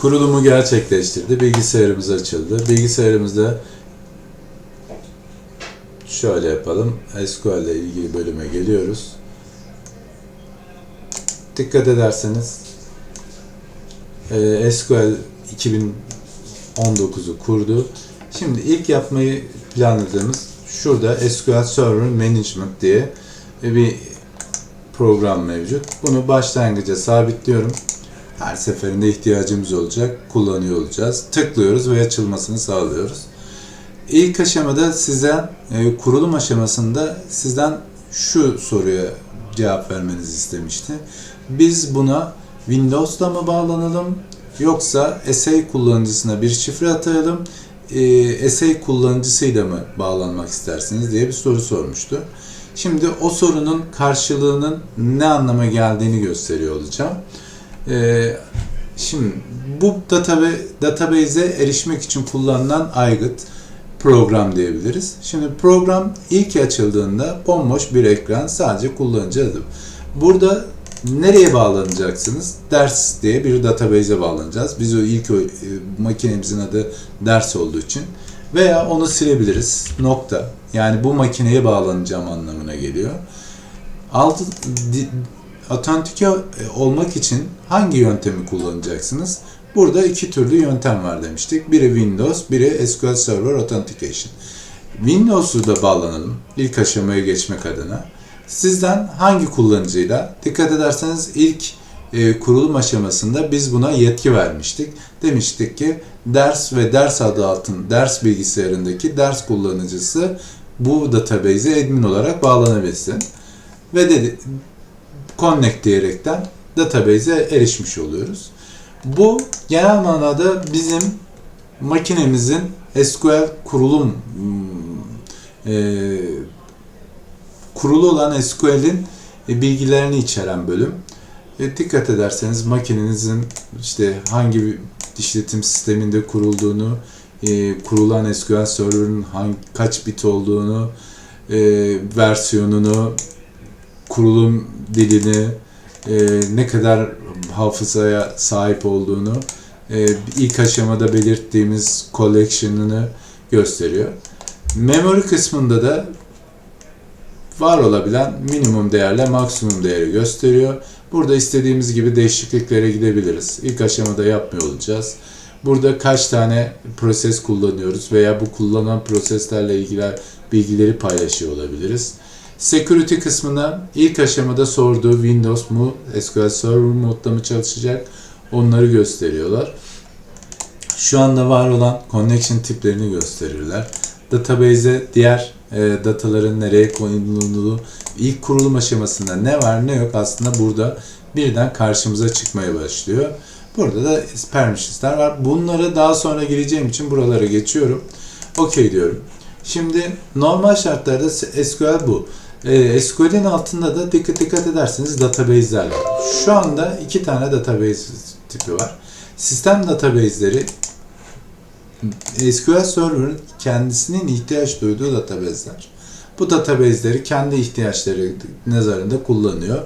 kurulumu gerçekleştirdi. Bilgisayarımız açıldı. Bilgisayarımızda şöyle yapalım. SQL ile ilgili bölüme geliyoruz. Dikkat ederseniz e, SQL 2019'u kurdu. Şimdi ilk yapmayı planladığımız şurada SQL Server Management diye bir program mevcut. Bunu başlangıca sabitliyorum. Her seferinde ihtiyacımız olacak, kullanıyor olacağız. Tıklıyoruz ve açılmasını sağlıyoruz. İlk aşamada sizden, e, kurulum aşamasında sizden şu soruya cevap vermenizi istemişti. Biz buna Windows'la mı bağlanalım yoksa SA kullanıcısına bir şifre atayalım, e, SA kullanıcısıyla mı bağlanmak istersiniz diye bir soru sormuştu. Şimdi o sorunun karşılığının ne anlama geldiğini gösteriyor olacağım. Ee, şimdi bu databe, database'e erişmek için kullanılan aygıt program diyebiliriz. Şimdi program ilk açıldığında bomboş bir ekran sadece kullanıcı adı. Burada nereye bağlanacaksınız? Ders diye bir database'e bağlanacağız. Biz o ilk e, makinemizin adı ders olduğu için veya onu silebiliriz. Nokta. Yani bu makineye bağlanacağım anlamına geliyor. Altı di, otantike olmak için hangi yöntemi kullanacaksınız? Burada iki türlü yöntem var demiştik. Biri Windows, biri SQL Server Authentication. Windows'u da bağlanalım ilk aşamaya geçmek adına. Sizden hangi kullanıcıyla? Dikkat ederseniz ilk e, kurulum aşamasında biz buna yetki vermiştik. Demiştik ki ders ve ders adı altın ders bilgisayarındaki ders kullanıcısı bu database'e admin olarak bağlanabilsin. Ve dedi connect diyerekten database'e erişmiş oluyoruz. Bu genel manada bizim makinemizin SQL kurulum e, kurulu olan SQL'in e, bilgilerini içeren bölüm. E, dikkat ederseniz makinenizin işte hangi işletim sisteminde kurulduğunu, e, kurulan SQL Server'ın hangi, kaç bit olduğunu, e, versiyonunu, kurulum dilini, e, ne kadar hafızaya sahip olduğunu, e, ilk aşamada belirttiğimiz collection'ını gösteriyor. Memory kısmında da var olabilen minimum değerle maksimum değeri gösteriyor. Burada istediğimiz gibi değişikliklere gidebiliriz. İlk aşamada yapmıyor olacağız. Burada kaç tane proses kullanıyoruz veya bu kullanılan proseslerle ilgili bilgileri paylaşıyor olabiliriz. Security kısmına ilk aşamada sorduğu Windows mu, SQL Server modda mı çalışacak onları gösteriyorlar. Şu anda var olan connection tiplerini gösterirler. Database'e diğer e, dataların nereye konulduğu, ilk kurulum aşamasında ne var ne yok aslında burada birden karşımıza çıkmaya başlıyor. Burada da permissions'lar var. Bunlara daha sonra gireceğim için buralara geçiyorum. Okey diyorum. Şimdi normal şartlarda SQL bu. E, SQL'in altında da dikkat dikkat ederseniz database'ler var. Şu anda iki tane database tipi var. Sistem database'leri SQL Server'ın kendisinin ihtiyaç duyduğu database'ler. Bu database'leri kendi ihtiyaçları nazarında kullanıyor.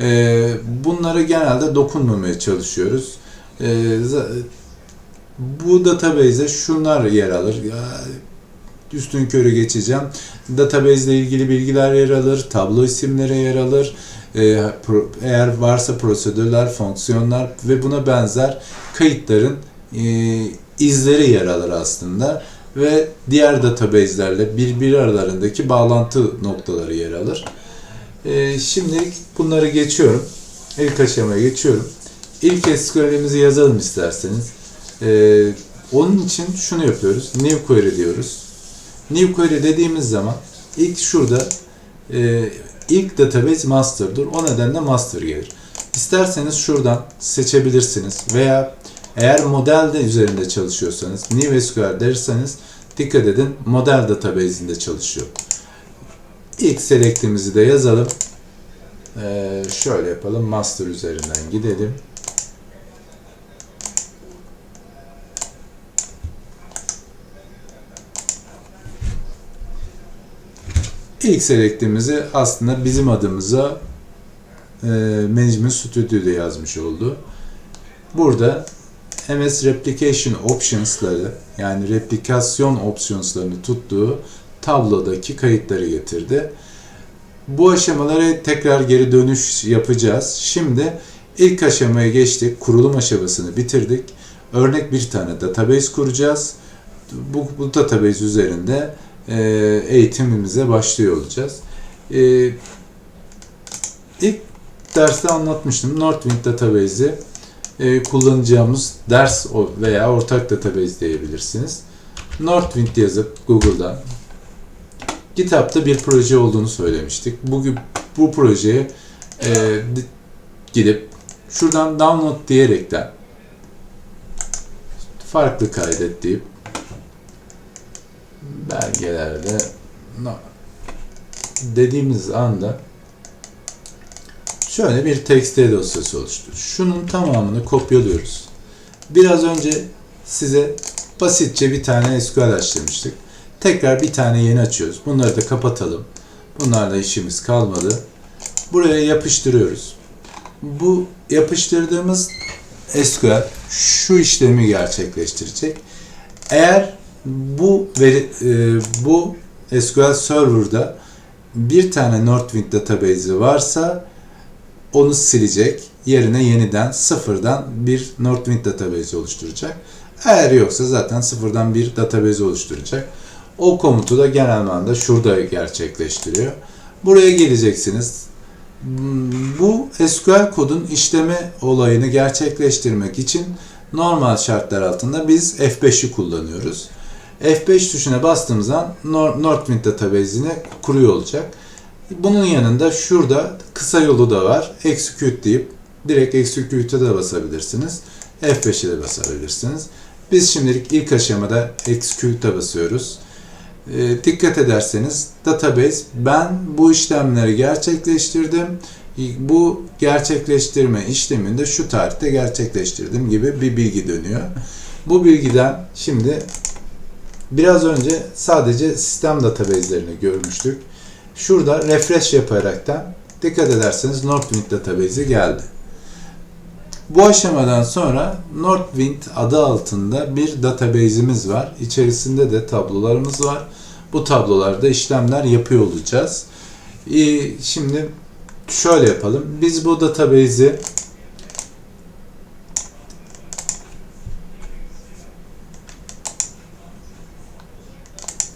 E, bunları genelde dokunmamaya çalışıyoruz. E, bu database'e şunlar yer alır. Üstün körü geçeceğim. Database ile ilgili bilgiler yer alır, tablo isimleri yer alır. Eğer varsa prosedürler, fonksiyonlar ve buna benzer kayıtların izleri yer alır aslında ve diğer database'lerle birbiri aralarındaki bağlantı noktaları yer alır. Ee, şimdilik bunları geçiyorum. İlk aşamaya geçiyorum. İlk SQL'imizi yazalım isterseniz. Ee, onun için şunu yapıyoruz. New query diyoruz. New query dediğimiz zaman ilk şurada e, ilk database master'dır. O nedenle master gelir. İsterseniz şuradan seçebilirsiniz veya eğer model de üzerinde çalışıyorsanız, New SQL derseniz dikkat edin model database'inde çalışıyor. İlk select'imizi de yazalım. Ee, şöyle yapalım. Master üzerinden gidelim. İlk select'imizi aslında bizim adımıza e, Management Studio'da yazmış oldu. Burada MS Replication Options'ları yani replikasyon optionslarını tuttuğu tablodaki kayıtları getirdi. Bu aşamalara tekrar geri dönüş yapacağız. Şimdi ilk aşamaya geçtik. Kurulum aşamasını bitirdik. Örnek bir tane database kuracağız. Bu, bu database üzerinde e, eğitimimize başlıyor olacağız. E, ilk derste anlatmıştım. Northwind Database'i e, kullanacağımız ders veya ortak database diyebilirsiniz. Northwind yazıp Google'dan GitHub'da bir proje olduğunu söylemiştik. Bugün bu projeye e, di- gidip şuradan download diyerekten farklı kaydet deyip belgelerde dediğimiz anda şöyle bir TXT dosyası oluştu. Şunun tamamını kopyalıyoruz. Biraz önce size basitçe bir tane SQL açtırmıştık. Tekrar bir tane yeni açıyoruz. Bunları da kapatalım. Bunlarla işimiz kalmadı. Buraya yapıştırıyoruz. Bu yapıştırdığımız SQL şu işlemi gerçekleştirecek. Eğer bu veri, e, bu SQL Server'da bir tane Northwind database'i varsa onu silecek. Yerine yeniden sıfırdan bir Northwind database oluşturacak. Eğer yoksa zaten sıfırdan bir database oluşturacak. O komutu da genel manada şurada gerçekleştiriyor. Buraya geleceksiniz. Bu SQL kodun işleme olayını gerçekleştirmek için normal şartlar altında biz F5'i kullanıyoruz. F5 tuşuna bastığımız an Nor- Northwind database'ini kuruyor olacak. Bunun yanında şurada kısa yolu da var. Execute deyip direkt execute'e de basabilirsiniz. F5'e de basabilirsiniz. Biz şimdilik ilk aşamada execute'e basıyoruz. E, dikkat ederseniz database ben bu işlemleri gerçekleştirdim. Bu gerçekleştirme işleminde şu tarihte gerçekleştirdim gibi bir bilgi dönüyor. Bu bilgiden şimdi biraz önce sadece sistem database'lerini görmüştük. Şurada refresh yaparaktan dikkat ederseniz Northwind database'i geldi. Bu aşamadan sonra Northwind adı altında bir database'imiz var. İçerisinde de tablolarımız var. Bu tablolarda işlemler yapıyor olacağız. Şimdi şöyle yapalım. Biz bu database'i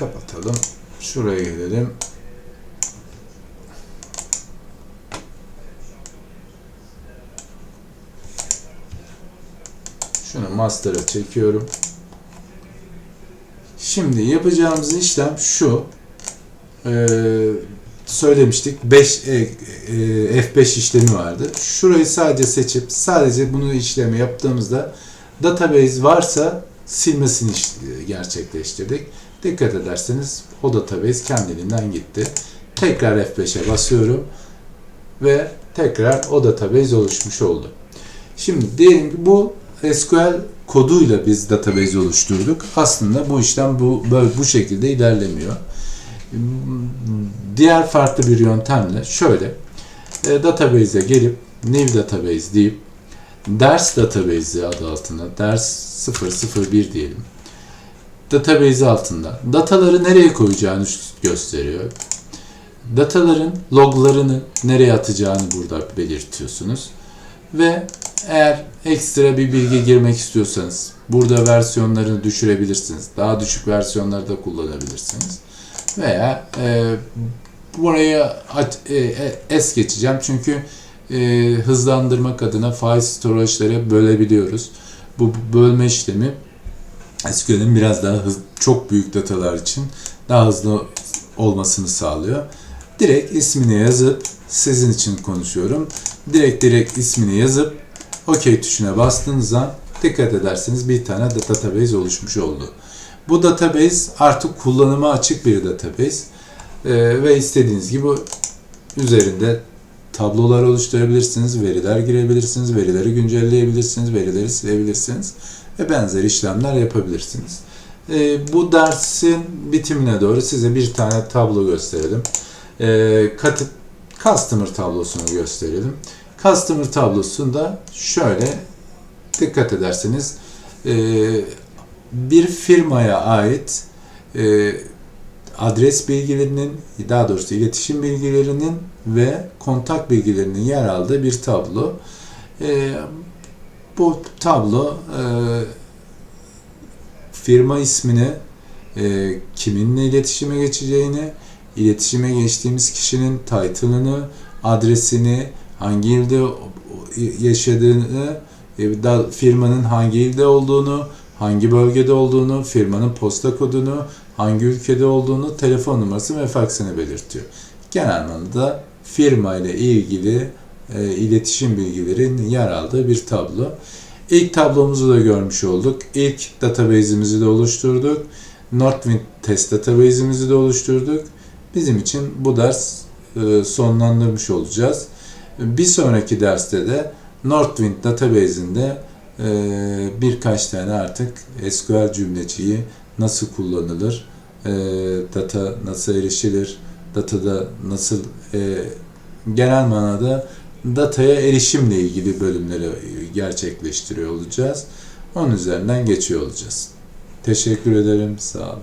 kapatalım. Şuraya gelelim. Şunu master'a çekiyorum. Şimdi yapacağımız işlem şu. Ee, söylemiştik 5 e, e, F5 işlemi vardı. Şurayı sadece seçip sadece bunu işlemi yaptığımızda database varsa silmesini iş- gerçekleştirdik. Dikkat ederseniz o database kendiliğinden gitti. Tekrar F5'e basıyorum ve tekrar o database oluşmuş oldu. Şimdi diyelim ki bu SQL koduyla biz database oluşturduk. Aslında bu işlem bu böyle bu şekilde ilerlemiyor. Diğer farklı bir yöntemle şöyle e, database'e gelip new database deyip ders database adı altında ders 001 diyelim. Database altında dataları nereye koyacağını gösteriyor. Dataların loglarını nereye atacağını burada belirtiyorsunuz. Ve eğer ekstra bir bilgi girmek istiyorsanız burada versiyonlarını düşürebilirsiniz. Daha düşük versiyonları da kullanabilirsiniz. Veya e, buraya at- e, e, es geçeceğim çünkü e, hızlandırmak adına file storage'ları bölebiliyoruz. Bu bölme işlemi SQL'in biraz daha hız, çok büyük datalar için daha hızlı olmasını sağlıyor. Direkt ismini yazıp sizin için konuşuyorum. Direkt direkt ismini yazıp OK tuşuna bastığınız an dikkat ederseniz bir tane database oluşmuş oldu. Bu database artık kullanıma açık bir database Ee, ve istediğiniz gibi üzerinde tablolar oluşturabilirsiniz, veriler girebilirsiniz, verileri güncelleyebilirsiniz, verileri silebilirsiniz ve benzeri işlemler yapabilirsiniz. Ee, bu dersin bitimine doğru size bir tane tablo gösterelim. Ee, katı, customer tablosunu gösterelim. Customer tablosunda şöyle dikkat ederseniz e, bir firmaya ait e, adres bilgilerinin, daha doğrusu iletişim bilgilerinin ve kontak bilgilerinin yer aldığı bir tablo. E, bu tablo e, firma ismini, e, kiminle iletişime geçeceğini, iletişime geçtiğimiz kişinin title'ını, adresini, hangi ilde yaşadığını, e, firmanın hangi ilde olduğunu, hangi bölgede olduğunu, firmanın posta kodunu, hangi ülkede olduğunu, telefon numarası ve faksını belirtiyor. Genel anlamda firma ile ilgili e, iletişim bilgilerinin yer aldığı bir tablo. İlk tablomuzu da görmüş olduk. İlk database'imizi de oluşturduk. Northwind test database'imizi de oluşturduk. Bizim için bu ders e, sonlandırmış olacağız. Bir sonraki derste de Northwind database'inde e, birkaç tane artık SQL cümleciği nasıl kullanılır, e, data nasıl erişilir, datada nasıl e, genel manada dataya erişimle ilgili bölümleri gerçekleştiriyor olacağız. Onun üzerinden geçiyor olacağız. Teşekkür ederim. Sağ olun.